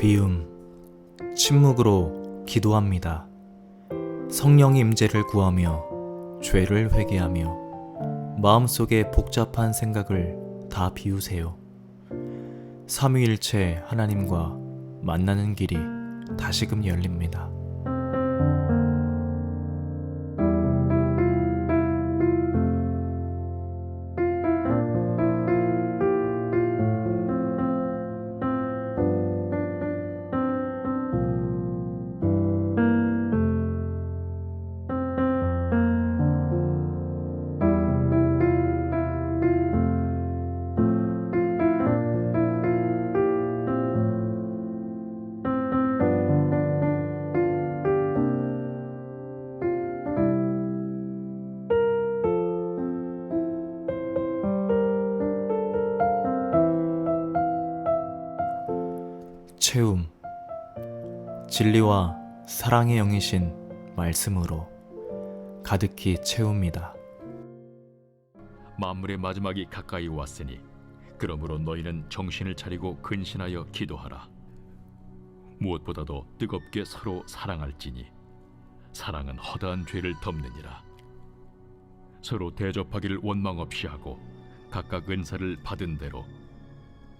비움, 침묵으로 기도합니다. 성령의 임재를 구하며 죄를 회개하며 마음속에 복잡한 생각을 다 비우세요. 삼위일체 하나님과 만나는 길이 다시금 열립니다. 진리와 사랑의 영이신 말씀으로 가득히 채웁니다. 만물의 마지막이 가까이 왔으니 그러므로 너희는 정신을 차리고 근신하여 기도하라. 무엇보다도 뜨겁게 서로 사랑할지니 사랑은 허다한 죄를 덮느니라. 서로 대접하기를 원망 없이 하고 각각 은사를 받은 대로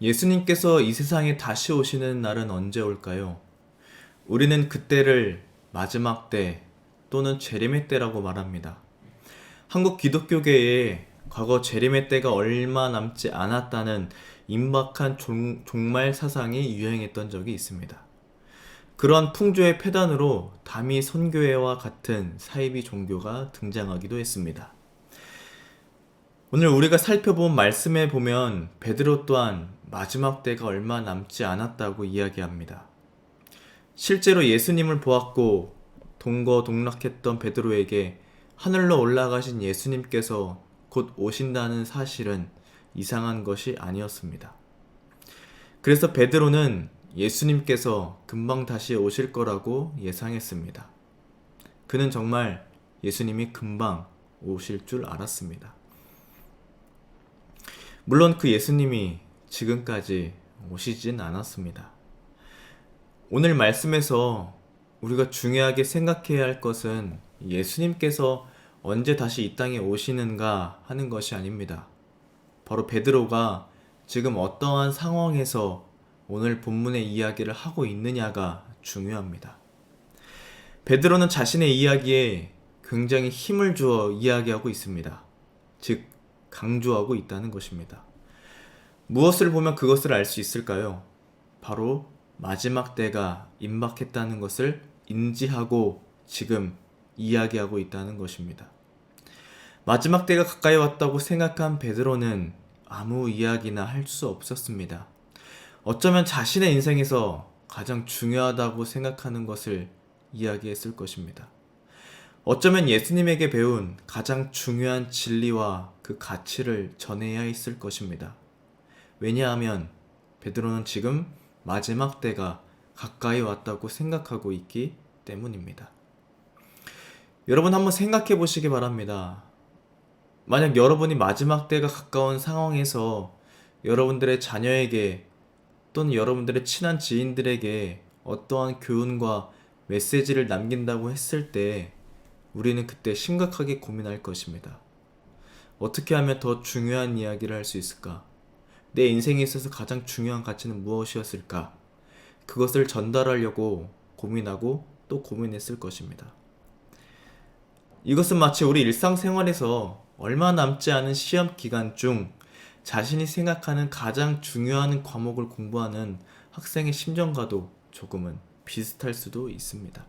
예수님께서 이 세상에 다시 오시는 날은 언제 올까요? 우리는 그때를 마지막 때 또는 재림의 때라고 말합니다. 한국 기독교계에 과거 재림의 때가 얼마 남지 않았다는 임박한 종, 종말 사상이 유행했던 적이 있습니다. 그러한 풍조의 폐단으로 담이 선교회와 같은 사이비 종교가 등장하기도 했습니다. 오늘 우리가 살펴본 말씀에 보면 베드로 또한 마지막 때가 얼마 남지 않았다고 이야기합니다. 실제로 예수님을 보았고 동거동락했던 베드로에게 하늘로 올라가신 예수님께서 곧 오신다는 사실은 이상한 것이 아니었습니다. 그래서 베드로는 예수님께서 금방 다시 오실 거라고 예상했습니다. 그는 정말 예수님이 금방 오실 줄 알았습니다. 물론 그 예수님이 지금까지 오시진 않았습니다. 오늘 말씀에서 우리가 중요하게 생각해야 할 것은 예수님께서 언제 다시 이 땅에 오시는가 하는 것이 아닙니다. 바로 베드로가 지금 어떠한 상황에서 오늘 본문의 이야기를 하고 있느냐가 중요합니다. 베드로는 자신의 이야기에 굉장히 힘을 주어 이야기하고 있습니다. 즉, 강조하고 있다는 것입니다. 무엇을 보면 그것을 알 수 있을까요? 바로 마지막 때가 임박했다는 것을 인지하고 지금 이야기하고 있다는 것입니다. 마지막 때가 가까이 왔다고 생각한 베드로는 아무 이야기나 할 수 없었습니다. 어쩌면 자신의 인생에서 가장 중요하다고 생각하는 것을 이야기했을 것입니다. 어쩌면 예수님에게 배운 가장 중요한 진리와 그 가치를 전해야 했을 것입니다. 왜냐하면 베드로는 지금 마지막 때가 가까이 왔다고 생각하고 있기 때문입니다. 여러분 한번 생각해 보시기 바랍니다. 만약 여러분이 마지막 때가 가까운 상황에서 여러분들의 자녀에게 또는 여러분들의 친한 지인들에게 어떠한 교훈과 메시지를 남긴다고 했을 때 우리는 그때 심각하게 고민할 것입니다. 어떻게 하면 더 중요한 이야기를 할 수 있을까? 내 인생에 있어서 가장 중요한 가치는 무엇이었을까? 그것을 전달하려고 고민하고 또 고민했을 것입니다. 이것은 마치 우리 일상생활에서 얼마 남지 않은 시험 기간 중 자신이 생각하는 가장 중요한 과목을 공부하는 학생의 심정과도 조금은 비슷할 수도 있습니다.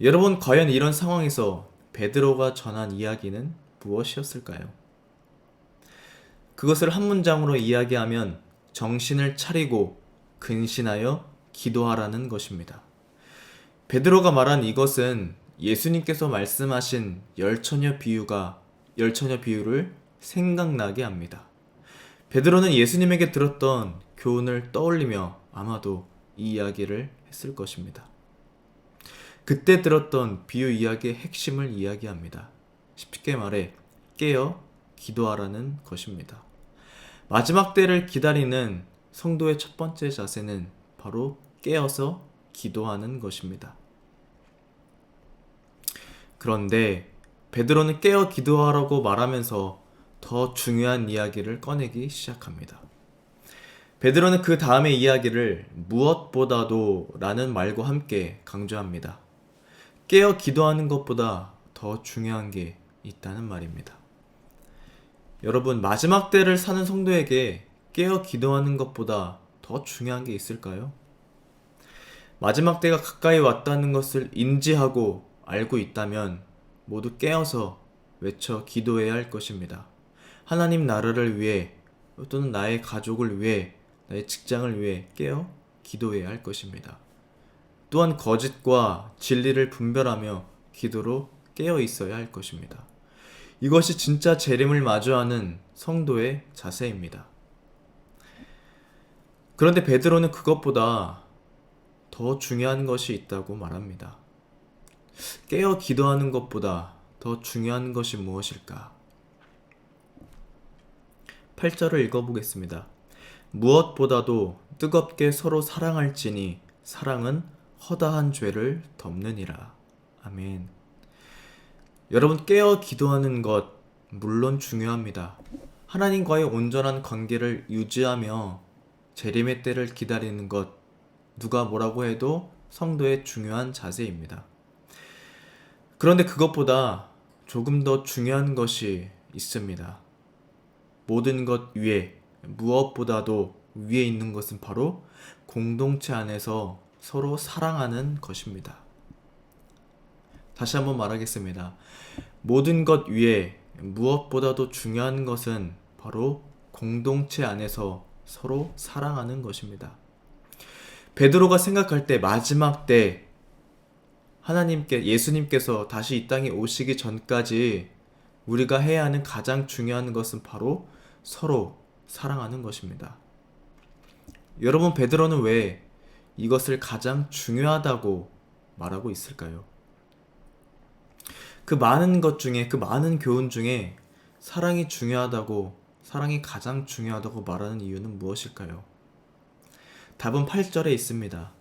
여러분, 과연 이런 상황에서 베드로가 전한 이야기는 무엇이었을까요? 그것을 한 문장으로 이야기하면 정신을 차리고 근신하여 기도하라는 것입니다. 베드로가 말한 이것은 예수님께서 말씀하신 열처녀 비유가 열처녀 비유를 생각나게 합니다. 베드로는 예수님에게 들었던 교훈을 떠올리며 아마도 이 이야기를 했을 것입니다. 그때 들었던 비유 이야기의 핵심을 이야기합니다. 쉽게 말해 깨어 기도하라는 것입니다. 마지막 때를 기다리는 성도의 첫 번째 자세는 바로 깨어서 기도하는 것입니다. 그런데 베드로는 깨어 기도하라고 말하면서 더 중요한 이야기를 꺼내기 시작합니다. 베드로는 그 다음의 이야기를 무엇보다도 라는 말과 함께 강조합니다. 깨어 기도하는 것보다 더 중요한 게 있다는 말입니다. 여러분, 마지막 때를 사는 성도에게 깨어 기도하는 것보다 더 중요한 게 있을까요? 마지막 때가 가까이 왔다는 것을 인지하고 알고 있다면 모두 깨어서 외쳐 기도해야 할 것입니다. 하나님 나라를 위해 또는 나의 가족을 위해 나의 직장을 위해 깨어 기도해야 할 것입니다. 또한 거짓과 진리를 분별하며 기도로 깨어 있어야 할 것입니다. 이것이 진짜 재림을 마주하는 성도의 자세입니다. 그런데 베드로는 그것보다 더 중요한 것이 있다고 말합니다. 깨어 기도하는 것보다 더 중요한 것이 무엇일까? 8절을 읽어보겠습니다. 무엇보다도 뜨겁게 서로 사랑할지니 사랑은 허다한 죄를 덮느니라. 아멘. 여러분 깨어 기도하는 것 물론 중요합니다. 하나님과의 온전한 관계를 유지하며 재림의 때를 기다리는 것 누가 뭐라고 해도 성도의 중요한 자세입니다. 그런데 그것보다 조금 더 중요한 것이 있습니다. 모든 것 위에 무엇보다도 위에 있는 것은 바로 공동체 안에서 서로 사랑하는 것입니다. 다시 한번 말하겠습니다. 모든 것 위에 무엇보다도 중요한 것은 바로 공동체 안에서 서로 사랑하는 것입니다. 베드로가 생각할 때 마지막 때 하나님께 예수님께서 다시 이 땅에 오시기 전까지 우리가 해야 하는 가장 중요한 것은 바로 서로 사랑하는 것입니다. 여러분 베드로는 왜 이것을 가장 중요하다고 말하고 있을까요? 그 많은 것 중에 그 많은 교훈 중에 사랑이 중요하다고 사랑이 가장 중요하다고 말하는 이유는 무엇일까요? 답은 8절에 있습니다.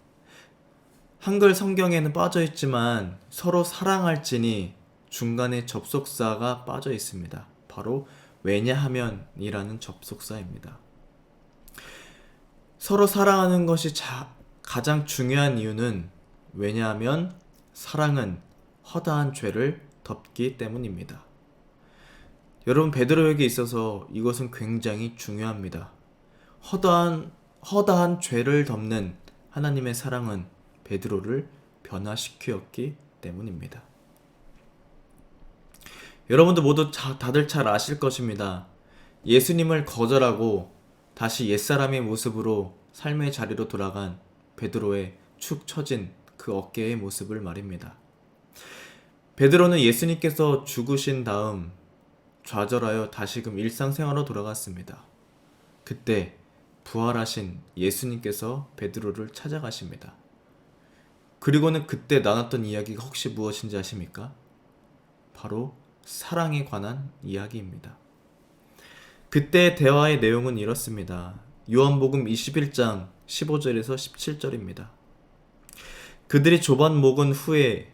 한글 성경에는 빠져 있지만 서로 사랑할지니 중간에 접속사가 빠져 있습니다. 바로 왜냐하면이라는 접속사입니다. 서로 사랑하는 것이 자, 가장 중요한 이유는 왜냐하면 사랑은 허다한 죄를 덮기 때문입니다. 여러분 베드로에게 있어서 이것은 굉장히 중요합니다. 허다한 허다한 죄를 덮는 하나님의 사랑은 베드로를 변화시키었기 때문입니다. 여러분도 모두 자, 다들 잘 아실 것입니다. 예수님을 거절하고 다시 옛사람의 모습으로 삶의 자리로 돌아간 베드로의 축 처진 그 어깨의 모습을 말입니다. 베드로는 예수님께서 죽으신 다음 좌절하여 다시금 일상생활로 돌아갔습니다. 그때 부활하신 예수님께서 베드로를 찾아가십니다. 그리고는 그때 나눴던 이야기가 혹시 무엇인지 아십니까? 바로 사랑에 관한 이야기입니다. 그때 대화의 내용은 이렇습니다. 요한복음 21장 15절에서 17절입니다. 그들이 조반 목은 후에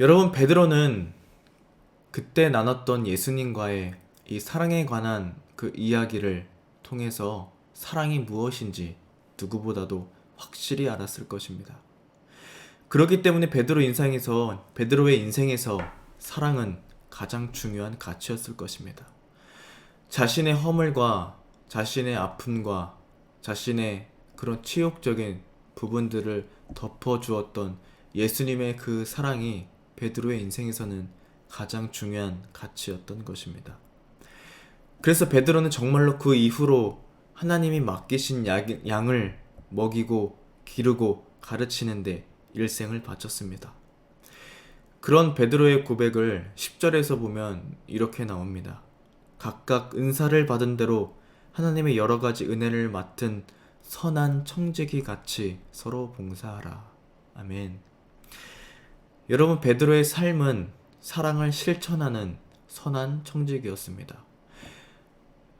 여러분 베드로는 그때 나눴던 예수님과의 이 사랑에 관한 그 이야기를 통해서 사랑이 무엇인지 누구보다도 확실히 알았을 것입니다. 그렇기 때문에 베드로 인생에서 베드로의 인생에서 사랑은 가장 중요한 가치였을 것입니다. 자신의 허물과 자신의 아픔과 자신의 그런 치욕적인 부분들을 덮어 주었던 예수님의 그 사랑이 베드로의 인생에서는 가장 중요한 가치였던 것입니다. 그래서 베드로는 정말로 그 이후로 하나님이 맡기신 약- 양을 먹이고 기르고 가르치는데 일생을 바쳤습니다. 그런 베드로의 고백을 10절에서 보면 이렇게 나옵니다. 각각 은사를 받은 대로 하나님의 여러 가지 은혜를 맡은 선한 청지기 같이 서로 봉사하라. 아멘. 여러분 베드로의 삶은 사랑을 실천하는 선한 청지기였습니다.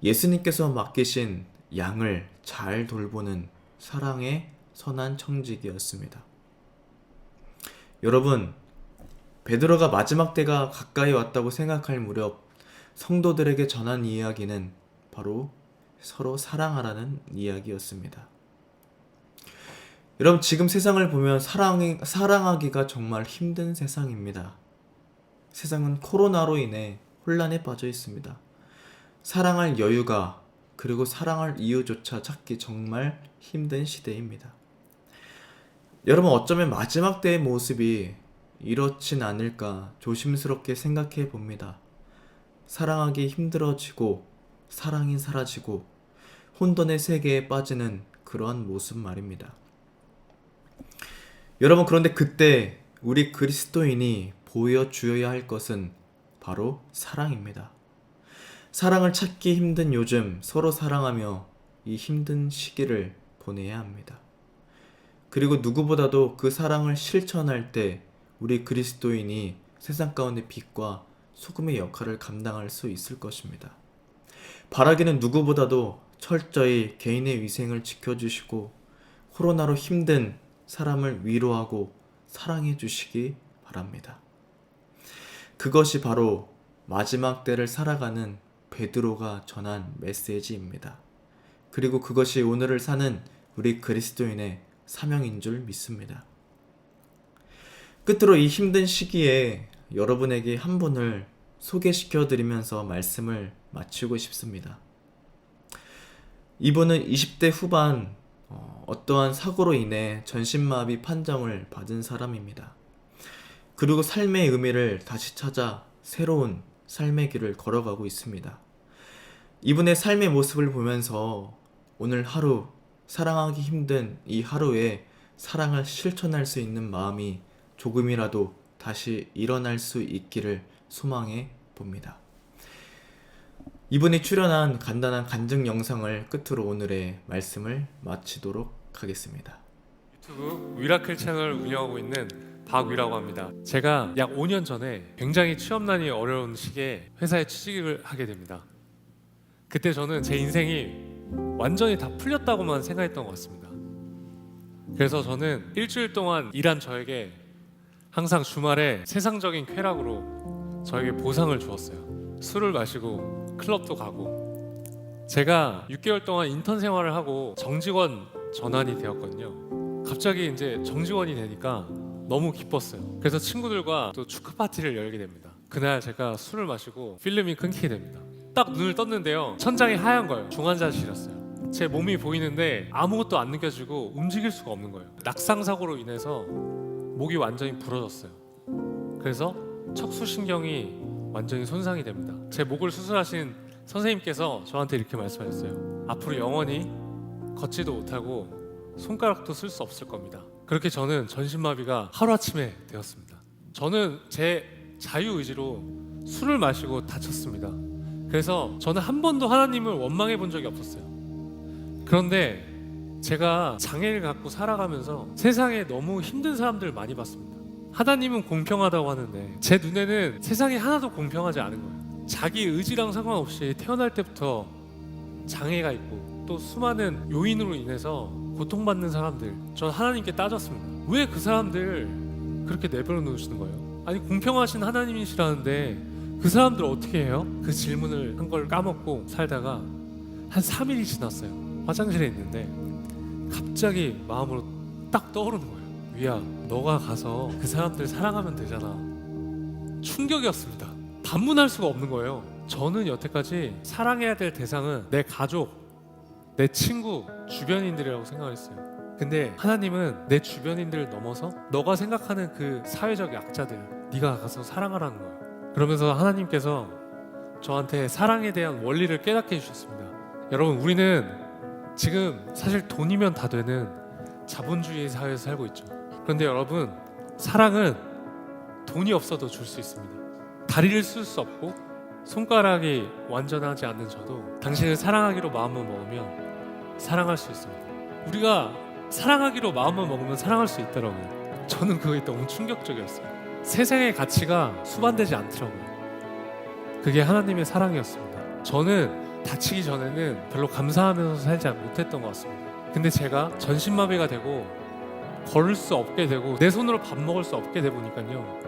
예수님께서 맡기신 양을 잘 돌보는 사랑의 선한 청지기였습니다. 여러분, 베드로가 마지막 때가 가까이 왔다고 생각할 무렵 성도들에게 전한 이야기는 바로 서로 사랑하라는 이야기였습니다. 여러분, 지금 세상을 보면 사랑이, 사랑하기가 정말 힘든 세상입니다. 세상은 코로나로 인해 혼란에 빠져 있습니다. 사랑할 여유가 그리고 사랑할 이유조차 찾기 정말 힘든 시대입니다. 여러분 어쩌면 마지막 때의 모습이 이렇진 않을까 조심스럽게 생각해 봅니다. 사랑하기 힘들어지고 사랑이 사라지고 혼돈의 세계에 빠지는 그러한 모습 말입니다. 여러분 그런데 그때 우리 그리스도인이 보여주어야 할 것은 바로 사랑입니다. 사랑을 찾기 힘든 요즘 서로 사랑하며 이 힘든 시기를 보내야 합니다. 그리고 누구보다도 그 사랑을 실천할 때 우리 그리스도인이 세상 가운데 빛과 소금의 역할을 감당할 수 있을 것입니다. 바라기는 누구보다도 철저히 개인의 위생을 지켜주시고 코로나로 힘든 사람을 위로하고 사랑해 주시기 바랍니다. 그것이 바로 마지막 때를 살아가는 베드로가 전한 메시지입니다. 그리고 그것이 오늘을 사는 우리 그리스도인의 사명인 줄 믿습니다. 끝으로 이 힘든 시기에 여러분에게 한 분을 소개시켜 드리면서 말씀을 마치고 싶습니다. 이분은 20대 후반 어, 어떠한 사고로 인해 전신마비 판정을 받은 사람입니다. 그리고 삶의 의미를 다시 찾아 새로운 삶의 길을 걸어가고 있습니다. 이분의 삶의 모습을 보면서 오늘 하루 사랑하기 힘든 이 하루에 사랑을 실천할 수 있는 마음이 조금이라도 다시 일어날 수 있기를 소망해 봅니다. 이분이 출연한 간단한 간증 영상을 끝으로 오늘의 말씀을 마치도록 하겠습니다. 유튜브 위라클 채널을 운영하고 있는 박위라고 합니다. 제가 약 5년 전에 굉장히 취업난이 어려운 시기에 회사에 취직을 하게 됩니다. 그때 저는 제 인생이 완전히 다 풀렸다고만 생각했던 것 같습니다. 그래서 저는 일주일 동안 일한 저에게 항상 주말에 세상적인 쾌락으로 저에게 보상을 주었어요. 술을 마시고 클럽도 가고 제가 6개월 동안 인턴 생활을 하고 정직원 전환이 되었거든요. 갑자기 이제 정직원이 되니까 너무 기뻤어요. 그래서 친구들과 또 축하 파티를 열게 됩니다. 그날 제가 술을 마시고 필름이 끊기게 됩니다. 딱 눈을 떴는데요. 천장이 하얀 거예요. 중환자실이었어요. 제 몸이 보이는데 아무것도 안 느껴지고 움직일 수가 없는 거예요. 낙상 사고로 인해서 목이 완전히 부러졌어요. 그래서 척수신경이 완전히 손상이 됩니다. 제 목을 수술하신 선생님께서 저한테 이렇게 말씀하셨어요. 앞으로 영원히 걷지도 못하고 손가락도 쓸 수 없을 겁니다. 그렇게 저는 전신마비가 하루아침에 되었습니다. 저는 제 자유 의지로 술을 마시고 다쳤습니다. 그래서 저는 한 번도 하나님을 원망해 본 적이 없었어요. 그런데 제가 장애를 갖고 살아가면서 세상에 너무 힘든 사람들을 많이 봤습니다. 하나님은 공평하다고 하는데 제 눈에는 세상이 하나도 공평하지 않은 거예요. 자기 의지랑 상관없이 태어날 때부터 장애가 있고 또 수많은 요인으로 인해서 고통받는 사람들 전 하나님께 따졌습니다. 왜 그 사람들 그렇게 내버려 놓으시는 거예요? 아니 공평하신 하나님이시라는데 그 사람들 어떻게 해요? 그 질문을 한 걸 까먹고 살다가 한 3일이 지났어요. 화장실에 있는데 갑자기 마음으로 딱 떠오르는 거예요. 위야, 너가 가서 그 사람들 사랑하면 되잖아. 충격이었습니다. 반문할 수가 없는 거예요. 저는 여태까지 사랑해야 될 대상은 내 가족, 내 친구, 주변인들이라고 생각했어요. 근데 하나님은 내 주변인들을 넘어서 너가 생각하는 그 사회적 약자들, 네가 가서 사랑하라는 거예요. 그러면서 하나님께서 저한테 사랑에 대한 원리를 깨닫게 해주셨습니다. 여러분, 우리는 지금 사실 돈이면 다 되는 자본주의 사회에서 살고 있죠. 그런데 여러분, 사랑은 돈이 없어도 줄 수 있습니다. 다리를 쓸 수 없고 손가락이 완전하지 않는 저도 당신을 사랑하기로 마음을 먹으면 사랑할 수 있습니다. 우리가 사랑하기로 마음을 먹으면 사랑할 수 있더라고요. 저는 그게 너무 충격적이었어요. 세상의 가치가 수반되지 않더라고요. 그게 하나님의 사랑이었습니다. 저는 다치기 전에는 별로 감사하면서 살지 못했던 것 같습니다. 근데 제가 전신마비가 되고 걸을 수 없게 되고 내 손으로 밥 먹을 수 없게 돼 보니까요.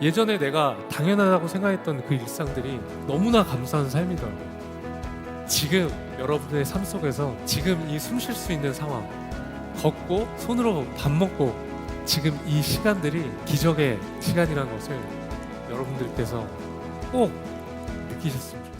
예전에 내가 당연하다고 생각했던 그 일상들이 너무나 감사한 삶이더라고요. 지금 여러분의 삶 속에서 지금 이 숨 쉴 수 있는 상황, 걷고 손으로 밥 먹고 지금 이 시간들이 기적의 시간이라는 것을 여러분들께서 꼭 좋겠어요.